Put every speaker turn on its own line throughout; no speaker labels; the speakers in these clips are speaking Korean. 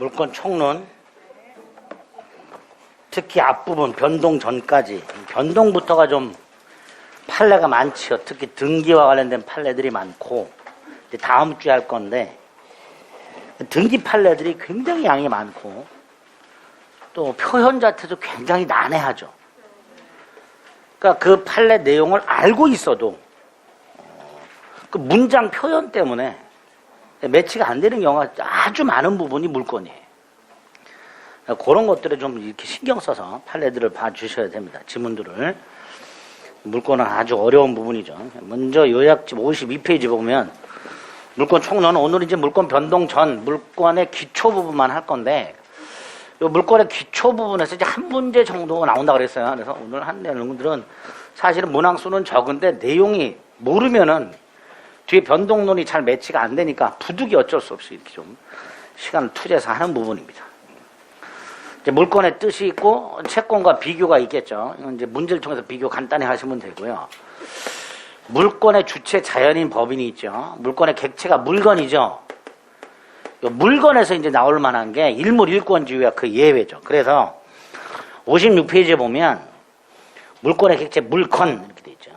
물건 총론 특히 앞부분 변동 전까지 변동부터가 좀 판례가 많지요. 특히 등기와 관련된 판례들이 많고 다음 주에 할 건데 등기 판례들이 굉장히 양이 많고 또 표현 자체도 굉장히 난해하죠. 그러니까 그 판례 내용을 알고 있어도 어, 그 문장 표현 때문에 매치가 안 되는 경우가 아주 많은 부분이 물건이에요. 그런 것들을 좀 이렇게 신경 써서 판례들을 봐주셔야 됩니다. 지문들을. 물건은 아주 어려운 부분이죠. 먼저 요약집 52페이지 보면 물건 총론 오늘 이제 물건 변동 전 물건의 기초 부분만 할 건데 이 물건의 기초 부분에서 이제 한 문제 정도 나온다 그랬어요. 그래서 오늘 한 내용들은 사실은 문항수는 적은데 내용이 모르면은 뒤에 변동론이 잘 매치가 안 되니까 부득이 어쩔 수 없이 이렇게 좀 시간을 투자해서 하는 부분입니다. 이제 물건의 뜻이 있고 채권과 비교가 있겠죠. 이건 이제 문제를 통해서 비교 간단히 하시면 되고요. 물건의 주체 자연인 법인이 있죠. 물건의 객체가 물건이죠. 요 물건에서 이제 나올 만한 게 일물 일권주의가 그 예외죠. 그래서 56페이지에 보면 물건의 객체 물건 이렇게 돼 있죠.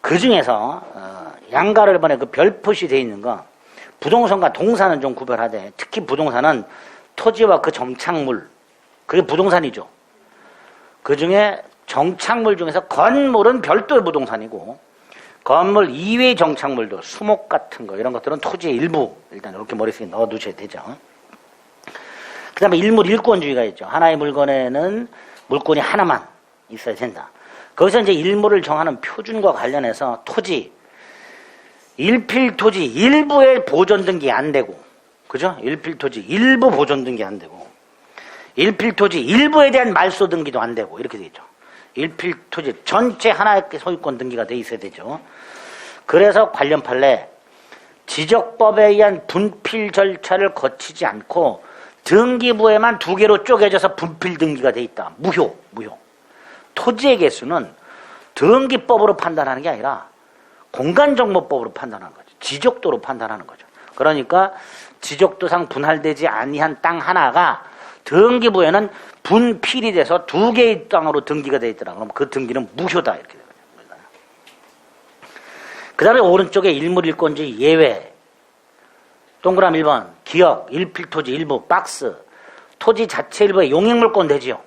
그 중에서 어, 양가를 번에 그 별표시 돼 있는 거 부동산과 동산은 좀 구별하되 특히 부동산은 토지와 그 정착물 그게 부동산이죠. 그 중에 정착물 중에서 건물은 별도의 부동산이고 건물 이외의 정착물도 수목 같은 거 이런 것들은 토지의 일부 일단 이렇게 머릿속에 넣어 두셔야 되죠. 그 다음에 일물 일권주의가 있죠. 하나의 물건에는 물건이 하나만 있어야 된다. 거기서 이제 일물을 정하는 표준과 관련해서 토지, 일필토지 일부의 보존 등기 안 되고, 그죠? 일필토지 일부 보존 등기 안 되고, 일필토지 일부에 대한 말소 등기도 안 되고, 이렇게 되죠. 일필토지 전체 하나의 소유권 등기가 돼 있어야 되죠. 그래서 관련 판례, 지적법에 의한 분필 절차를 거치지 않고 등기부에만 두 개로 쪼개져서 분필 등기가 돼 있다. 무효, 무효. 토지의 개수는 등기법으로 판단하는 게 아니라 공간정보법으로 판단하는 거죠. 지적도로 판단하는 거죠. 그러니까 지적도상 분할되지 아니한 땅 하나가 등기부에는 분필이 돼서 두 개의 땅으로 등기가 돼 있더라. 그럼 그 등기는 무효다 이렇게 되거든요. 그 다음에 오른쪽에 일물일권지 예외. 동그라미 1번 기억, 일필토지 일부, 박스, 토지 자체 일부의 용익물권 되지요.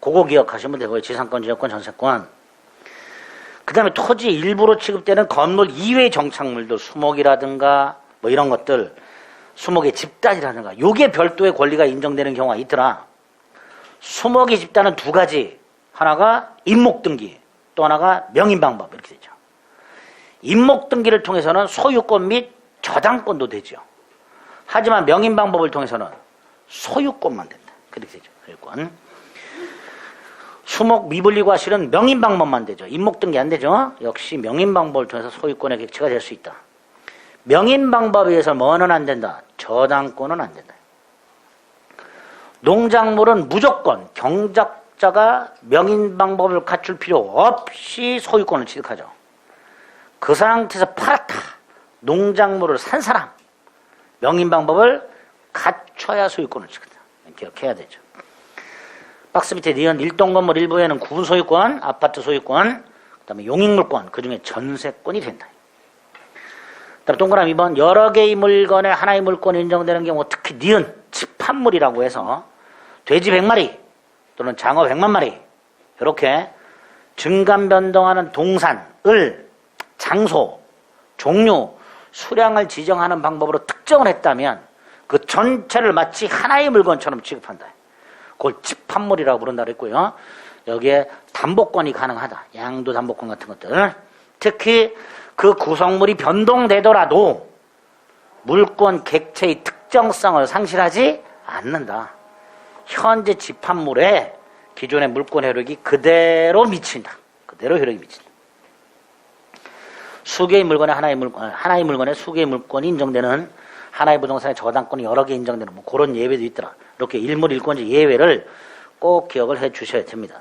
그거 기억하시면 되고요. 지상권, 지역권, 전세권. 그 다음에 토지 일부로 취급되는 건물 이외의 정착물도 수목이라든가 뭐 이런 것들, 수목의 집단이라든가 요게 별도의 권리가 인정되는 경우가 있더라. 수목의 집단은 두 가지. 하나가 임목등기, 또 하나가 명인방법 이렇게 되죠. 임목등기를 통해서는 소유권 및 저당권도 되죠. 하지만 명인방법을 통해서는 소유권만 된다. 그렇게 되죠. 소유권. 수목 미분리 과실은 명인방법만 되죠. 임목등기 안 되죠. 역시 명인방법을 통해서 소유권의 객체가 될 수 있다. 명인방법에 의해서 뭐는 안 된다. 저당권은 안 된다. 농작물은 무조건 경작자가 명인방법을 갖출 필요 없이 소유권을 취득하죠. 그 상태에서 팔았다. 농작물을 산 사람 명인방법을 갖춰야 소유권을 취득한다. 기억해야 되죠. 박스 밑에 니은 일동 건물 일부에는 구분 소유권, 아파트 소유권, 그 다음에 용익물권, 그 중에 전세권이 된다. 그 다음 동그라미 2번 여러 개의 물건에 하나의 물건이 인정되는 경우 특히 니은 집합물이라고 해서 돼지 100마리 또는 장어 100만 마리 이렇게 증감 변동하는 동산 을 장소, 종류, 수량을 지정하는 방법으로 특정을 했다면 그 전체를 마치 하나의 물건처럼 취급한다. 그걸 집합물이라고 부른다 그랬고요. 여기에 담보권이 가능하다. 양도 담보권 같은 것들. 특히 그 구성물이 변동되더라도 물권 객체의 특정성을 상실하지 않는다. 현재 집합물에 기존의 물권 효력이 그대로 미친다. 그대로 효력이 미친다. 수개의 물건에 하나의 물건, 하나의 물건에 수개의 물건이 인정되는 하나의 부동산의 저당권이 여러 개 인정되는 뭐 그런 예외도 있더라. 이렇게 일물 일권지 예외를 꼭 기억을 해 주셔야 됩니다.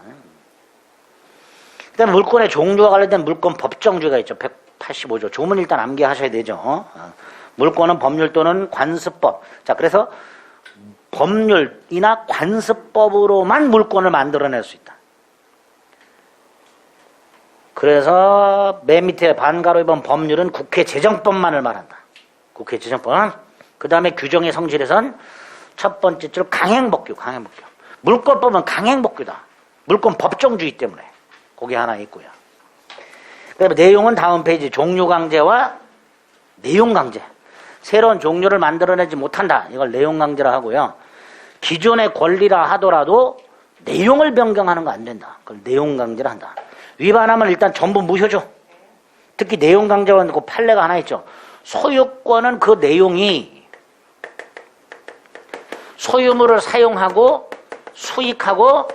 그다음 물건의 종류와 관련된 물건 법정주의가 있죠. 185조. 조문 일단 암기하셔야 되죠. 어. 물건은 법률 또는 관습법. 자, 그래서 법률이나 관습법으로만 물권을 만들어낼 수 있다. 그래서 맨 밑에 반가로 입은 법률은 국회 재정법만을 말한다. 국회 재정법은 그 다음에 규정의 성질에선 첫 번째 줄 강행법규, 강행법규. 물권법은 강행법규다. 물권 법정주의 때문에 그게 하나 있고요. 그다음에 내용은 다음 페이지 종류 강제와 내용 강제. 새로운 종류를 만들어내지 못한다. 이걸 내용 강제라 하고요. 기존의 권리라 하더라도 내용을 변경하는 거 안 된다. 그걸 내용 강제라 한다. 위반하면 일단 전부 무효죠. 특히 내용 강제가 그 판례가 하나 있죠. 소유권은 그 내용이 소유물을 사용하고 수익하고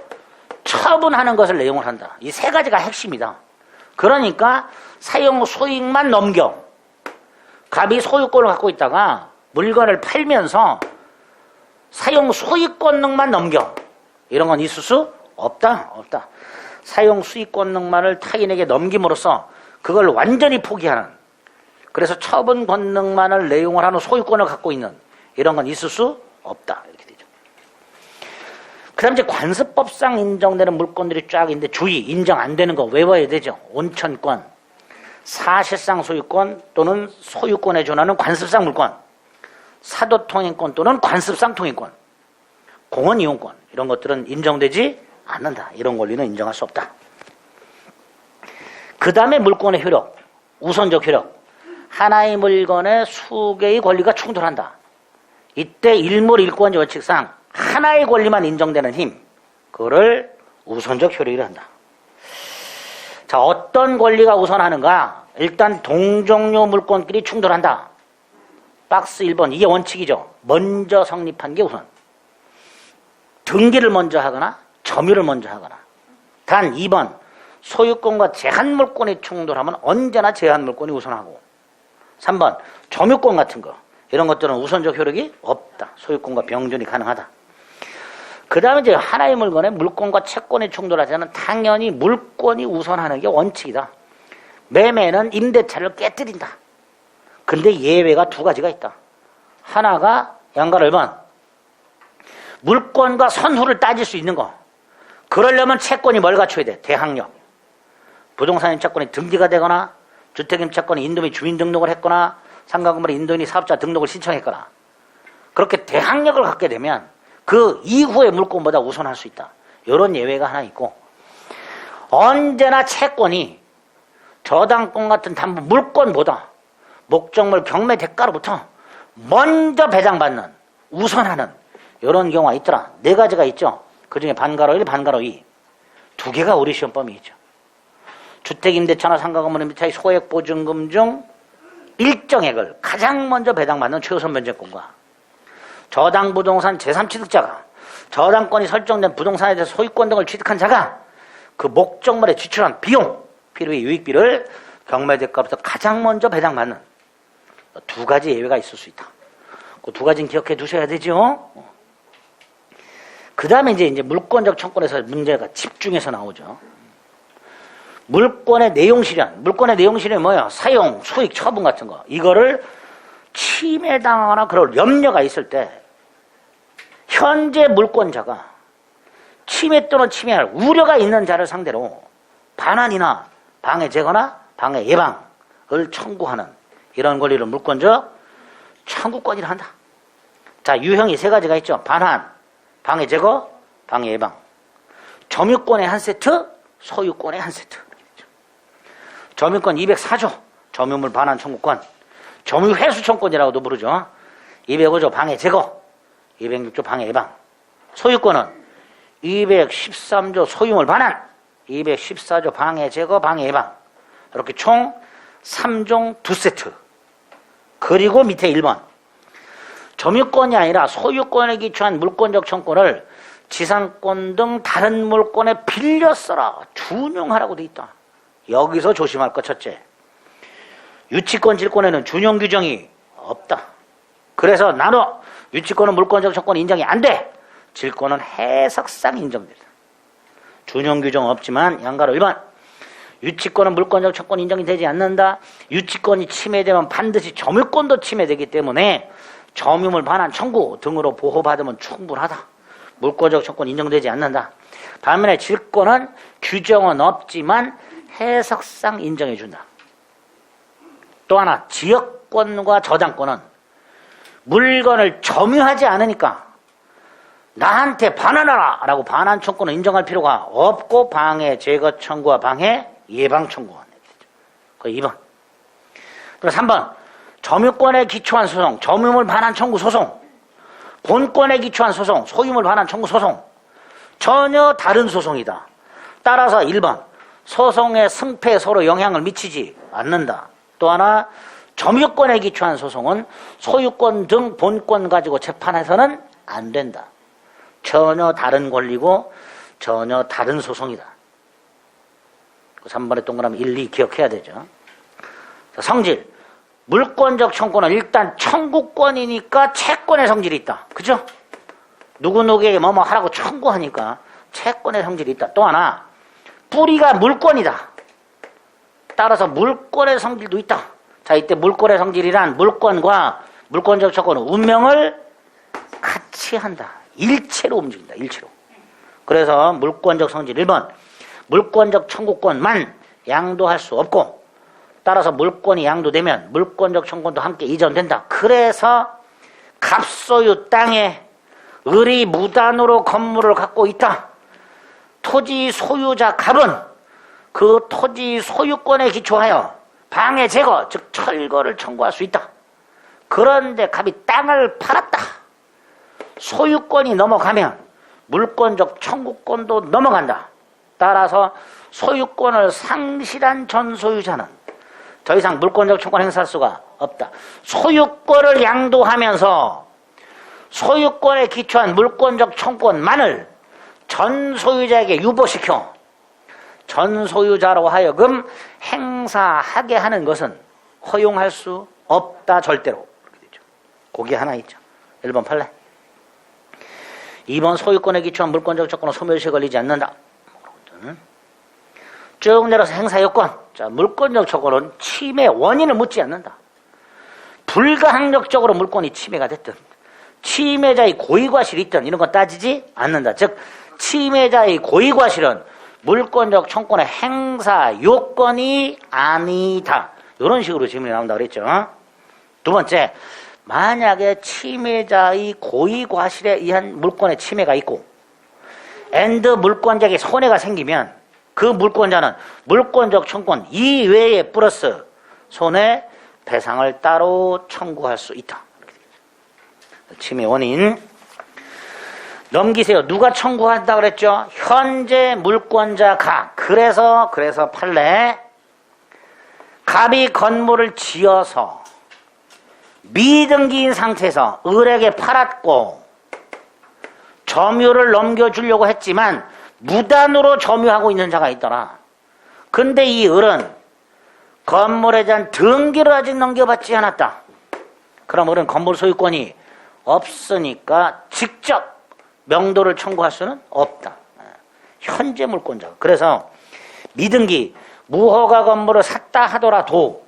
처분하는 것을 내용을 한다. 이 세 가지가 핵심이다. 그러니까 사용 수익만 넘겨. 갑이 소유권을 갖고 있다가 물건을 팔면서 사용 수익권능만 넘겨. 이런 건 있을 수 없다. 없다. 사용 수익권능만을 타인에게 넘김으로써 그걸 완전히 포기하는 그래서 처분 권능만을 내용을 하는 소유권을 갖고 있는 이런 건 있을 수 없다. 이렇게 되죠. 그 다음 이제 관습법상 인정되는 물건들이 쫙 있는데 주의, 인정 안 되는 거 외워야 되죠. 온천권, 사실상 소유권 또는 소유권에 준하는 관습상 물권, 사도통행권 또는 관습상 통행권, 공원 이용권 이런 것들은 인정되지 않는다. 이런 권리는 인정할 수 없다. 그 다음에 물권의 효력, 우선적 효력. 하나의 물건에 수개의 권리가 충돌한다. 이때 일물 일권 원칙상 하나의 권리만 인정되는 힘, 그거를 우선적 효력이라 한다. 자, 어떤 권리가 우선하는가? 일단 동종류 물건끼리 충돌한다. 박스 1번, 이게 원칙이죠. 먼저 성립한 게 우선. 등기를 먼저 하거나 점유를 먼저 하거나. 단 2번, 소유권과 제한 물권이 충돌하면 언제나 제한 물권이 우선하고. 3번, 점유권 같은 거. 이런 것들은 우선적 효력이 없다. 소유권과 병존이 가능하다. 그 다음에 이제 하나의 물건에 물권과 채권이 충돌하자는 당연히 물권이 우선하는 게 원칙이다. 매매는 임대차를 깨뜨린다. 근데 예외가 두 가지가 있다. 하나가 양가를 번 물권과 선후를 따질 수 있는 거. 그러려면 채권이 뭘 갖춰야 돼? 대항력. 부동산 임차권이 등기가 되거나 주택 임차권이 인도민이 주민 등록을 했거나 상가건물의 인도인이 사업자 등록을 신청했거나 그렇게 대항력을 갖게 되면 그 이후의 물권보다 우선할 수 있다. 이런 예외가 하나 있고 언제나 채권이 저당권 같은 담보 물권보다 목적물 경매 대가로부터 먼저 배당받는 우선하는 이런 경우가 있더라. 네 가지가 있죠. 그 중에 반가로 1, 반가로 2. 두 개가 우리 시험범위 있죠. 주택임대차나 상가건물 임대차의 소액 보증금 중 일정액을 가장 먼저 배당받는 최우선 면제권과 저당 부동산 제3취득자가 저당권이 설정된 부동산에 대해서 소유권 등을 취득한 자가 그 목적물에 지출한 비용, 필요의 유익비를 경매대가부터 가장 먼저 배당받는 두 가지 예외가 있을 수 있다. 그 두 가지는 기억해 두셔야 되죠. 그 다음에 이제, 이제 물권적 청권에서 문제가 집중해서 나오죠. 물권의 내용 실현. 물권의 내용 실현이 뭐야? 사용, 수익, 처분 같은 거. 이거를 침해당하거나 그럴 염려가 있을 때 현재 물권자가 침해 또는 침해할 우려가 있는 자를 상대로 반환이나 방해 제거나 방해 예방을 청구하는 이런 권리를 물권적 청구권이라 한다. 자, 유형이 세 가지가 있죠. 반환, 방해 제거, 방해 예방. 점유권의 한 세트, 소유권의 한 세트. 점유권 204조, 점유물 반환 청구권. 점유 회수 청구권이라고도 부르죠. 205조 방해 제거, 206조 방해 예방. 소유권은 213조 소유물 반환, 214조 방해 제거, 방해 예방. 이렇게 총 3종 2세트. 그리고 밑에 1번. 점유권이 아니라 소유권에 기초한 물권적 청권을 지상권 등 다른 물권에 빌려 써라. 준용하라고 돼 있다. 여기서 조심할 것 첫째. 유치권 질권에는 준용 규정이 없다. 그래서 나눠 유치권은 물권적 청권 인정이 안 돼. 질권은 해석상 인정된다. 준용 규정 없지만 양가로 1번. 유치권은 물권적 청권 인정이 되지 않는다. 유치권이 침해되면 반드시 점유권도 침해되기 때문에 점유물 반환 청구 등으로 보호받으면 충분하다. 물권적 청구는 인정되지 않는다. 반면에 질권은 규정은 없지만 해석상 인정해 준다. 또 하나 지역권과 저당권은 물건을 점유하지 않으니까 나한테 반환하라 라고 반환 청구는 인정할 필요가 없고 방해 제거 청구와 방해 예방 청구가 그 2번. 그리고 3번 점유권에 기초한 소송 점유물 반환 청구 소송 본권에 기초한 소송 소유물 반환 청구 소송 전혀 다른 소송이다. 따라서 1번 소송의 승패에 서로 영향을 미치지 않는다 또 하나 점유권에 기초한 소송은 소유권 등 본권 가지고 재판해서는 안 된다 전혀 다른 권리고 전혀 다른 소송이다. 3번의 동그라미 1, 2 기억해야 되죠. 자, 성질. 물권적 청구는 일단 청구권이니까 채권의 성질이 있다. 그죠? 누구누구에게 뭐뭐 하라고 청구하니까 채권의 성질이 있다. 또 하나, 뿌리가 물권이다. 따라서 물권의 성질도 있다. 자, 이때 물권의 성질이란 물권과 물권적 청구는 운명을 같이 한다. 일체로 움직인다. 일체로. 그래서 물권적 성질 1번 물권적 청구권만 양도할 수 없고 따라서 물권이 양도되면 물권적 청구권도 함께 이전된다. 그래서 갑소유 땅에 을이 무단으로 건물을 갖고 있다. 토지 소유자 갑은 그 토지 소유권에 기초하여 방해 제거 즉 철거를 청구할 수 있다. 그런데 갑이 땅을 팔았다. 소유권이 넘어가면 물권적 청구권도 넘어간다. 따라서 소유권을 상실한 전 소유자는 더 이상 물권적 청구권 행사할 수가 없다. 소유권을 양도하면서 소유권에 기초한 물권적 청구권만을 전 소유자에게 유보시켜 전 소유자로 하여금 행사하게 하는 것은 허용할 수 없다 절대로. 그렇게 되죠. 그게 하나 있죠. 1번 판례. 2번 소유권에 기초한 물권적 조건은 소멸시에 걸리지 않는다. 쭉 내려서 행사 요건. 자, 물권적 조건은 침해 원인을 묻지 않는다. 불가항력적으로 물권이 침해가 됐든 침해자의 고의과실이 있든 이런 건 따지지 않는다. 즉 침해자의 고의과실은 물권적 청권의 행사 요건이 아니다. 이런 식으로 질문이 나온다 그랬죠. 두 번째, 만약에 침해자의 고의 과실에 의한 물권의 침해가 있고 엔드 물권자에게 손해가 생기면 그 물권자는 물권적 청권 이외에 플러스 손해 배상을 따로 청구할 수 있다. 침해 원인 넘기세요. 누가 청구한다 그랬죠? 현재 물권자가 그래서 그래서 판례 갑이 건물을 지어서 미등기인 상태에서 을에게 팔았고 점유를 넘겨주려고 했지만 무단으로 점유하고 있는 자가 있더라. 근데 이 을은 건물에 대한 등기를 아직 넘겨받지 않았다. 그럼 을은 건물 소유권이 없으니까 직접 명도를 청구할 수는 없다. 현재 물권자. 그래서 미등기 무허가 건물을 샀다 하더라도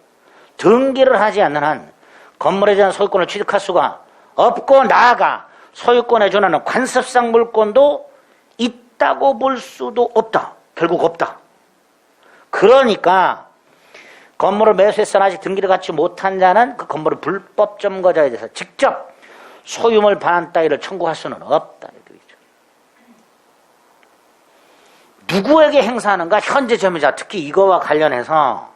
등기를 하지 않는 한 건물에 대한 소유권을 취득할 수가 없고 나아가 소유권에 준하는 관습상 물권도 있다고 볼 수도 없다. 결국 없다. 그러니까 건물을 매수했으나 아직 등기를 갖지 못한 자는 그 건물을 불법 점거자에 대해서 직접 소유물 반환 따위를 청구할 수는 없다. 누구에게 행사하는가? 현재 점유자, 특히 이거와 관련해서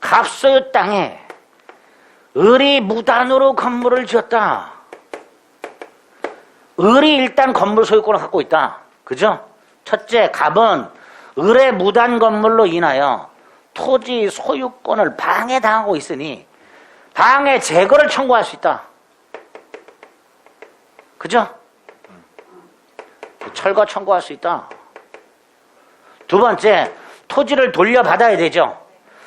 갑소유 땅에 을이 무단으로 건물을 지었다. 을이 일단 건물 소유권을 갖고 있다. 그죠? 첫째, 갑은 을의 무단 건물로 인하여 토지 소유권을 방해당하고 있으니 방해 제거를 청구할 수 있다. 그죠? 철거 청구할 수 있다. 두 번째, 토지를 돌려받아야 되죠.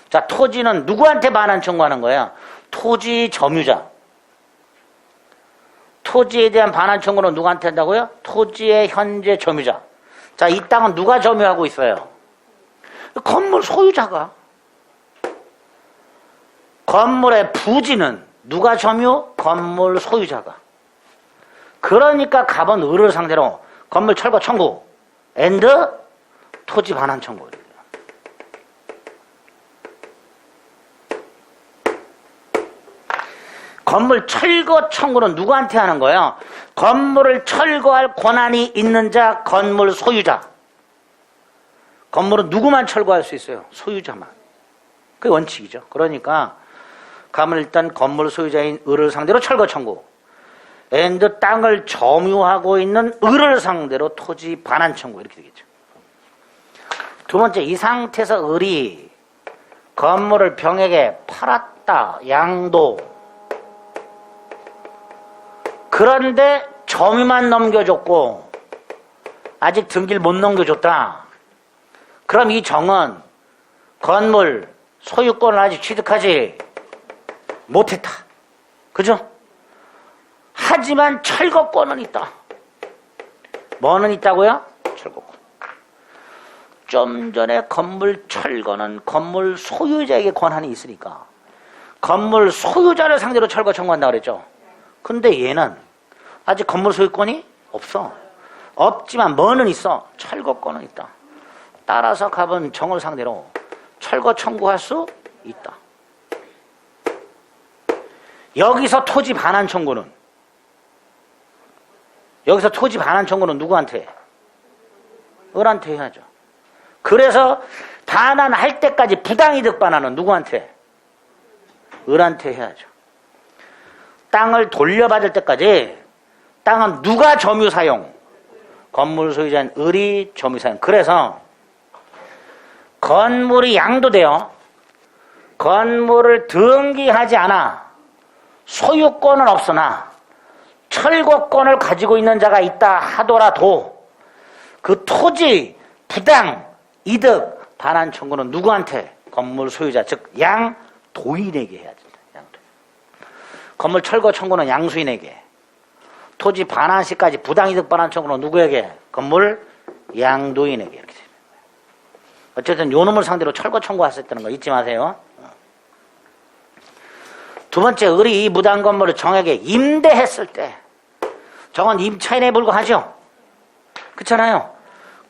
자, 토지는 누구한테 반환 청구하는 거야? 토지 점유자. 토지에 대한 반환 청구는 누구한테 한다고요? 토지의 현재 점유자. 자, 이 땅은 누가 점유하고 있어요? 건물 소유자가. 건물의 부지는 누가 점유? 건물 소유자가. 그러니까 갑은 을을 상대로 건물 철거 청구 앤드 토지 반환 청구. 건물 철거 청구는 누구한테 하는 거예요? 건물을 철거할 권한이 있는 자, 건물 소유자. 건물은 누구만 철거할 수 있어요? 소유자만. 그게 원칙이죠. 그러니까 감을 일단 건물 소유자인 을을 상대로 철거 청구. 앤드 땅을 점유하고 있는 을을 상대로 토지 반환 청구 이렇게 되겠죠. 두 번째 이 상태에서 을이 건물을 병에게 팔았다. 양도. 그런데 점유만 넘겨줬고 아직 등기를 못 넘겨줬다. 그럼 이 정은 건물 소유권을 아직 취득하지 못했다. 그죠? 하지만 철거권은 있다. 뭐는 있다고요? 철거권. 좀 전에 건물 철거는 건물 소유자에게 권한이 있으니까 건물 소유자를 상대로 철거 청구한다 그랬죠. 근데 얘는 아직 건물 소유권이 없어. 없지만 뭐는 있어? 철거권은 있다. 따라서 갑은 정을 상대로 철거 청구할 수 있다. 여기서 토지 반환 청구는 여기서 토지 반환 청구는 누구한테? 을한테 해야죠. 그래서 반환할 때까지 부당이득 반환은 누구한테? 을한테 해야죠. 땅을 돌려받을 때까지 땅은 누가 점유 사용? 건물 소유자인 을이 점유 사용. 그래서 건물이 양도되어 건물을 등기하지 않아 소유권은 없으나 철거권을 가지고 있는 자가 있다 하더라도 그 토지 부당 이득 반환 청구는 누구한테 건물 소유자 즉 양 도인에게 해야 된다. 양 도인. 건물 철거 청구는 양수인에게 토지 반환 시까지 부당 이득 반환 청구는 누구에게 건물 양도인에게 이렇게 됩니다. 어쨌든 요 놈을 상대로 철거 청구하셨다는 거 잊지 마세요. 두 번째 을이 이 무단 건물을 정에게 임대했을 때 정은 임차인에 불과하죠. 그렇잖아요.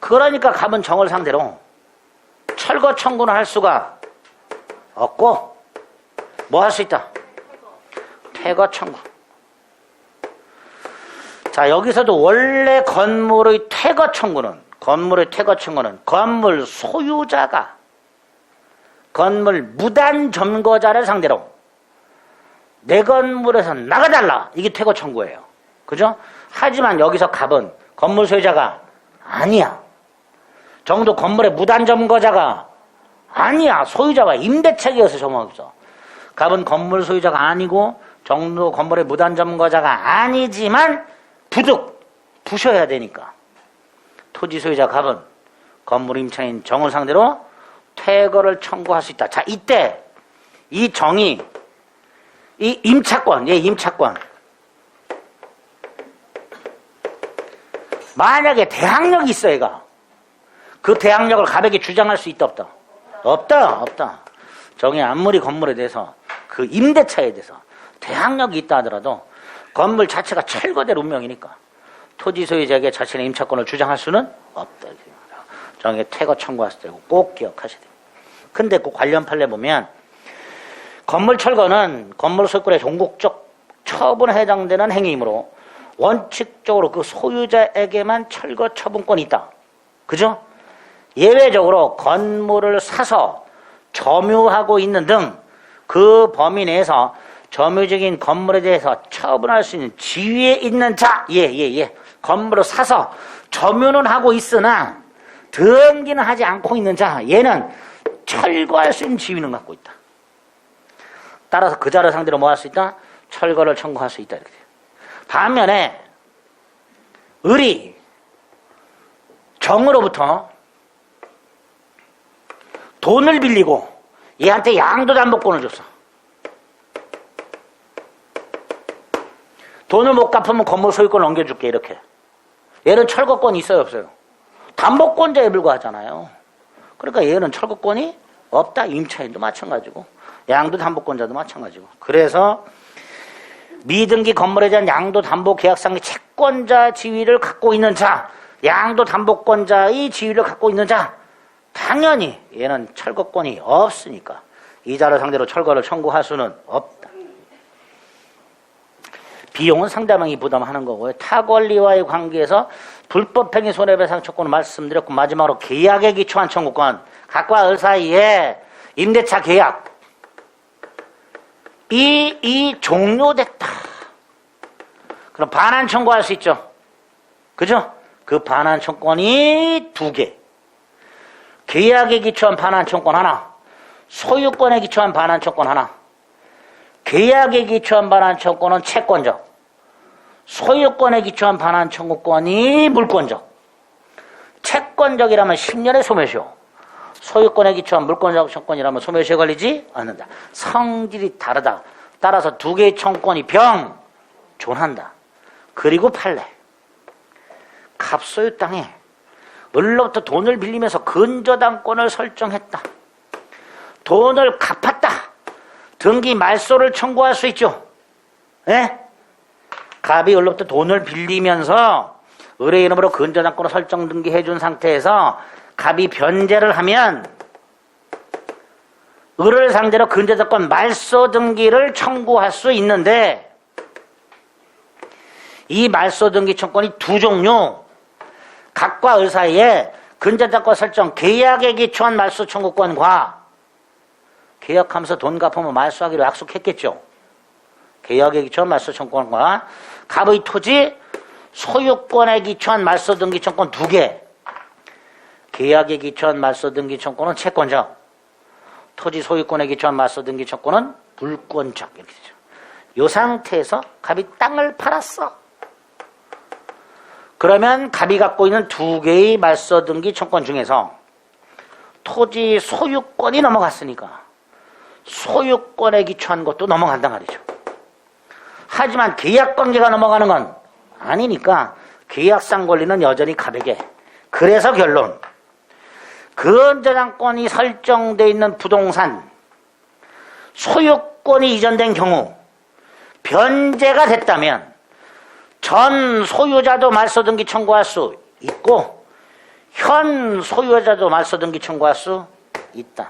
그러니까 갑은 정을 상대로 철거 청구는 할 수가 없고 뭐 할 수 있다? 퇴거 청구. 자 여기서도 원래 건물의 퇴거 청구는 건물의 퇴거 청구는 건물 소유자가 건물 무단 점거자를 상대로 내 건물에서 나가달라 이게 퇴거 청구예요. 그죠? 하지만 여기서 갑은 건물 소유자가 아니야. 정도 건물의 무단 점거자가 아니야. 소유자가 임대책이어서 점없어. 갑은 건물 소유자가 아니고 정도 건물의 무단 점거자가 아니지만 부득 부셔야 되니까 토지 소유자 갑은 건물 임차인 정을 상대로 퇴거를 청구할 수 있다. 자 이때 이 정이 이 임차권, 예, 임차권. 만약에 대항력이 있어, 얘가. 그 대항력을 가백에 주장할 수 있다, 없다? 없다, 없다. 정이 아무리 건물에 대해서 그 임대차에 대해서 대항력이 있다 하더라도 건물 자체가 철거될 운명이니까 토지 소유자에게 자신의 임차권을 주장할 수는 없다. 정에 퇴거 청구하실 때고 꼭 기억하셔야 돼요. 근데 그 관련 판례 보면 건물 철거는 건물 소유권의 종국적 처분에 해당되는 행위이므로 원칙적으로 그 소유자에게만 철거 처분권이 있다. 그죠? 예외적으로 건물을 사서 점유하고 있는 등 그 범위 내에서 점유적인 건물에 대해서 처분할 수 있는 지위에 있는 자, 예, 예, 예. 건물을 사서 점유는 하고 있으나 등기는 하지 않고 있는 자, 얘는 철거할 수 있는 지위는 갖고 있다. 따라서 그 자를 상대로 뭐 할 수 있다? 철거를 청구할 수 있다. 이렇게 돼요. 반면에 을이 정으로부터 돈을 빌리고 얘한테 양도 담보권을 줬어. 돈을 못 갚으면 건물 소유권 넘겨줄게 이렇게. 얘는 철거권이 있어요 없어요? 담보권자에 불과하잖아요. 그러니까 얘는 철거권이 없다. 임차인도 마찬가지고 양도 담보권자도 마찬가지고. 그래서 미등기 건물에 대한 양도 담보 계약상의 채권자 지위를 갖고 있는 자, 양도 담보권자의 지위를 갖고 있는 자, 당연히 얘는 철거권이 없으니까 이자를 상대로 철거를 청구할 수는 없다. 비용은 상대방이 부담하는 거고요. 타 권리와의 관계에서 불법행위 손해배상 청구는 말씀드렸고 마지막으로 계약에 기초한 청구권 각과 을 사이에 임대차 계약 이, 이 종료됐다. 그럼 반환 청구할 수 있죠. 그죠? 그 반환 청구권이 두 개. 계약에 기초한 반환 청구권 하나. 소유권에 기초한 반환 청구권 하나. 계약에 기초한 반환 청구권은 채권적. 소유권에 기초한 반환 청구권이 물권적. 채권적이라면 10년의 소멸시효. 소유권에 기초한 물권적 청권이라면 소멸시효 걸리지 않는다. 성질이 다르다. 따라서 두 개의 청권이 병, 존한다. 그리고 판례. 갑소유 땅에 을로부터 돈을 빌리면서 근저당권을 설정했다. 돈을 갚았다. 등기 말소를 청구할 수 있죠. 예? 갑이 을로부터 돈을 빌리면서 을의 이름으로 근저당권을 설정 등기해 준 상태에서 갑이 변제를 하면 을을 상대로 근저당권 말소 등기를 청구할 수 있는데 이 말소 등기 청구권이 두 종류 각과 을 사이에 근저당권 설정 계약에 기초한 말소 청구권과 계약하면서 돈 갚으면 말소하기로 약속했겠죠. 계약에 기초한 말소 청구권과 갑의 토지 소유권에 기초한 말소 등기 청구권 두 개. 계약에 기초한 말소 등기 청구권은 채권적. 토지 소유권에 기초한 말소 등기 청구권은 물권적 이렇게 되죠. 이 상태에서 갑이 땅을 팔았어. 그러면 갑이 갖고 있는 두 개의 말소 등기 청권 중에서 토지 소유권이 넘어갔으니까 소유권에 기초한 것도 넘어간단 말이죠. 하지만 계약 관계가 넘어가는 건 아니니까 계약상 권리는 여전히 갑에게. 그래서 결론. 근저당권이 설정돼 있는 부동산 소유권이 이전된 경우 변제가 됐다면 전 소유자도 말소 등기 청구할 수 있고 현 소유자도 말소 등기 청구할 수 있다.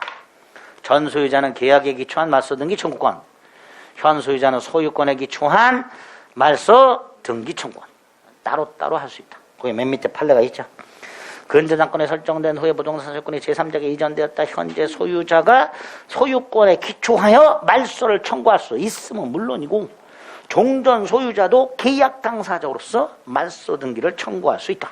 전 소유자는 계약에 기초한 말소 등기 청구권, 현 소유자는 소유권에 기초한 말소 등기 청구권 따로 따로 할 수 있다. 거기 맨 밑에 판례가 있죠. 근저당권에 설정된 후에 부동산 소유권이 제3자에게 이전되었다. 현재 소유자가 소유권에 기초하여 말소를 청구할 수 있으면 물론이고 종전 소유자도 계약 당사자로서 말소 등기를 청구할 수 있다.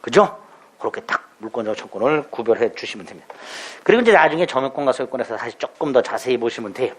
그죠? 그렇게 딱 물권적 청구를 구별해 주시면 됩니다. 그리고 이제 나중에 점유권과 소유권에서 다시 조금 더 자세히 보시면 돼요.